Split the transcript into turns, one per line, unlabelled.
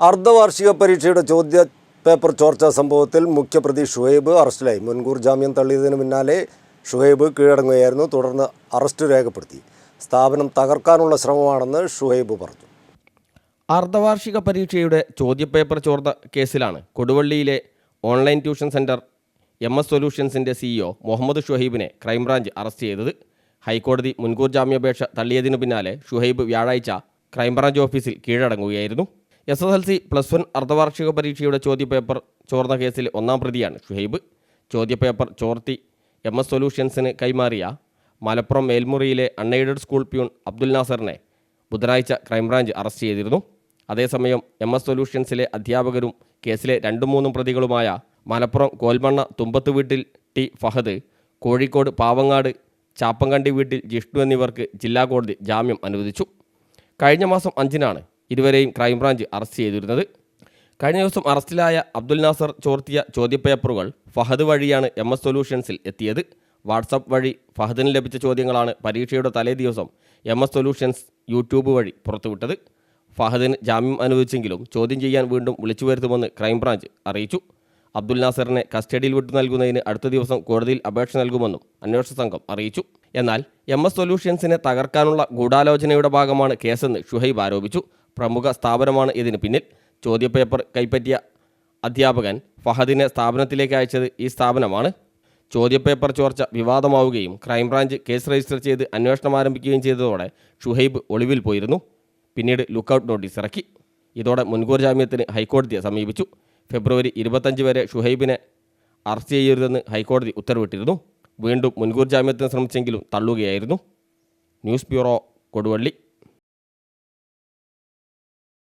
അർദ്ധവാർഷിക പരീക്ഷയുടെ ചോദ്യ പേപ്പർ ചോർച്ചാ സംഭവത്തിൽ മുഖ്യപ്രതി ഷുഹൈബ് അറസ്റ്റിലായി. മുൻകൂർ ജാമ്യം തള്ളിയതിന് പിന്നാലെ ഷുഹൈബ് കീഴടങ്ങുകയായിരുന്നു. തുടർന്ന് അറസ്റ്റ് രേഖപ്പെടുത്തി. സ്ഥാപനം തകർക്കാനുള്ള ശ്രമമാണെന്ന് ഷുഹൈബ് പറഞ്ഞു.
അർദ്ധവാർഷിക പരീക്ഷയുടെ ചോദ്യപേപ്പർ ചോർന്ന കേസിലാണ് കൊടുവള്ളിയിലെ online tuition centre M S സൊല്യൂഷൻസിന്റെ CEO Muhammad ഷുഹൈബിനെ ക്രൈംബ്രാഞ്ച് അറസ്റ്റ് ചെയ്തത്. ഹൈക്കോടതി മുൻകൂർ ജാമ്യാപേക്ഷ തള്ളിയതിനു പിന്നാലെ ഷുഹൈബ് വ്യാഴാഴ്ച ക്രൈംബ്രാഞ്ച് ഓഫീസിൽ കീഴടങ്ങുകയായിരുന്നു. S S L C plus one അർദ്ധവാർഷിക പരീക്ഷയുടെ ചോദ്യപേപ്പർ ചോർന്ന കേസിൽ ഒന്നാം പ്രതിയാണ് ഷുഹൈബ്. ചോദ്യപേപ്പർ ചോർത്തി എം എസ് സൊല്യൂഷൻസിന് കൈമാറിയ മലപ്പുറം മേൽമുറിയിലെ അൺഎയ്ഡഡ് സ്കൂൾ പ്യൂൺ അബ്ദുൽ നാസറിനെ ബുധനാഴ്ച ക്രൈംബ്രാഞ്ച് അറസ്റ്റ് ചെയ്തിരുന്നു. അതേസമയം എം എസ് സൊല്യൂഷൻസിലെ അധ്യാപകരും കേസിലെ രണ്ടും മൂന്നും പ്രതികളുമായ മലപ്പുറം കോൽമണ്ണ തുമ്പത്ത് വീട്ടിൽ ടി ഫഹദ് കോഴിക്കോട് പാവങ്ങാട് ചാപ്പങ്കണ്ടി വീട്ടിൽ ജിഷ്ണു എന്നിവർക്ക് ജില്ലാ കോടതി ജാമ്യം അനുവദിച്ചു. കഴിഞ്ഞ മാസം അഞ്ചിനാണ് ഇരുവരെയും ക്രൈംബ്രാഞ്ച് അറസ്റ്റ് ചെയ്തിരുന്നത്. കഴിഞ്ഞ ദിവസം അറസ്റ്റിലായ അബ്ദുൽ നാസർ ചോർത്തിയ ചോദ്യപേപ്പറുകൾ ഫഹദ് വഴിയാണ് എം എസ് സൊല്യൂഷൻസിൽ എത്തിയത്. വാട്സപ്പ് വഴി ഫഹദിന് ലഭിച്ച ചോദ്യങ്ങളാണ് പരീക്ഷയുടെ തലേ ദിവസം എം എസ് സൊല്യൂഷൻസ് യൂട്യൂബ് വഴി പുറത്തുവിട്ടത്. ഫഹദിന് ജാമ്യം അനുവദിച്ചെങ്കിലും ചോദ്യം ചെയ്യാൻ വീണ്ടും വിളിച്ചു വരുത്തുമെന്ന് ക്രൈംബ്രാഞ്ച് അറിയിച്ചു. അബ്ദുൽ നാസറിനെ കസ്റ്റഡിയിൽ വിട്ടു നൽകുന്നതിന് അടുത്ത ദിവസം കോടതിയിൽ അപേക്ഷ നൽകുമെന്നും അന്വേഷണ സംഘം അറിയിച്ചു. എന്നാൽ എം എസ് സൊല്യൂഷൻസിനെ തകർക്കാനുള്ള ഗൂഢാലോചനയുടെ ഭാഗമാണ് കേസെന്ന് ഷുഹൈബ് ആരോപിച്ചു. പ്രമുഖ സ്ഥാപനമാണ് ഇതിന് പിന്നിൽ. ചോദ്യപേപ്പർ കൈപ്പറ്റിയ അധ്യാപകൻ ഫഹദിനെ സ്ഥാപനത്തിലേക്ക് അയച്ചത് ഈ സ്ഥാപനമാണ്. ചോദ്യപേപ്പർ ചോർച്ച വിവാദമാവുകയും ക്രൈംബ്രാഞ്ച് കേസ് രജിസ്റ്റർ ചെയ്ത് അന്വേഷണം ആരംഭിക്കുകയും ചെയ്തതോടെ ഷുഹൈബ് ഒളിവിൽ പോയിരുന്നു. പിന്നീട് ലുക്കൌട്ട് നോട്ടീസ് ഇറക്കി. ഇതോടെ മുൻകൂർ ജാമ്യത്തിന് ഹൈക്കോടതിയെ സമീപിച്ചു. ഫെബ്രുവരി ഇരുപത്തഞ്ച് വരെ ഷുഹൈബിനെ അറസ്റ്റ് ചെയ്യരുതെന്ന് ഹൈക്കോടതി ഉത്തരവിട്ടിരുന്നു. വീണ്ടും മുൻകൂർ ജാമ്യത്തിന് ശ്രമിച്ചെങ്കിലും തള്ളുകയായിരുന്നു. News bureau Koduvally.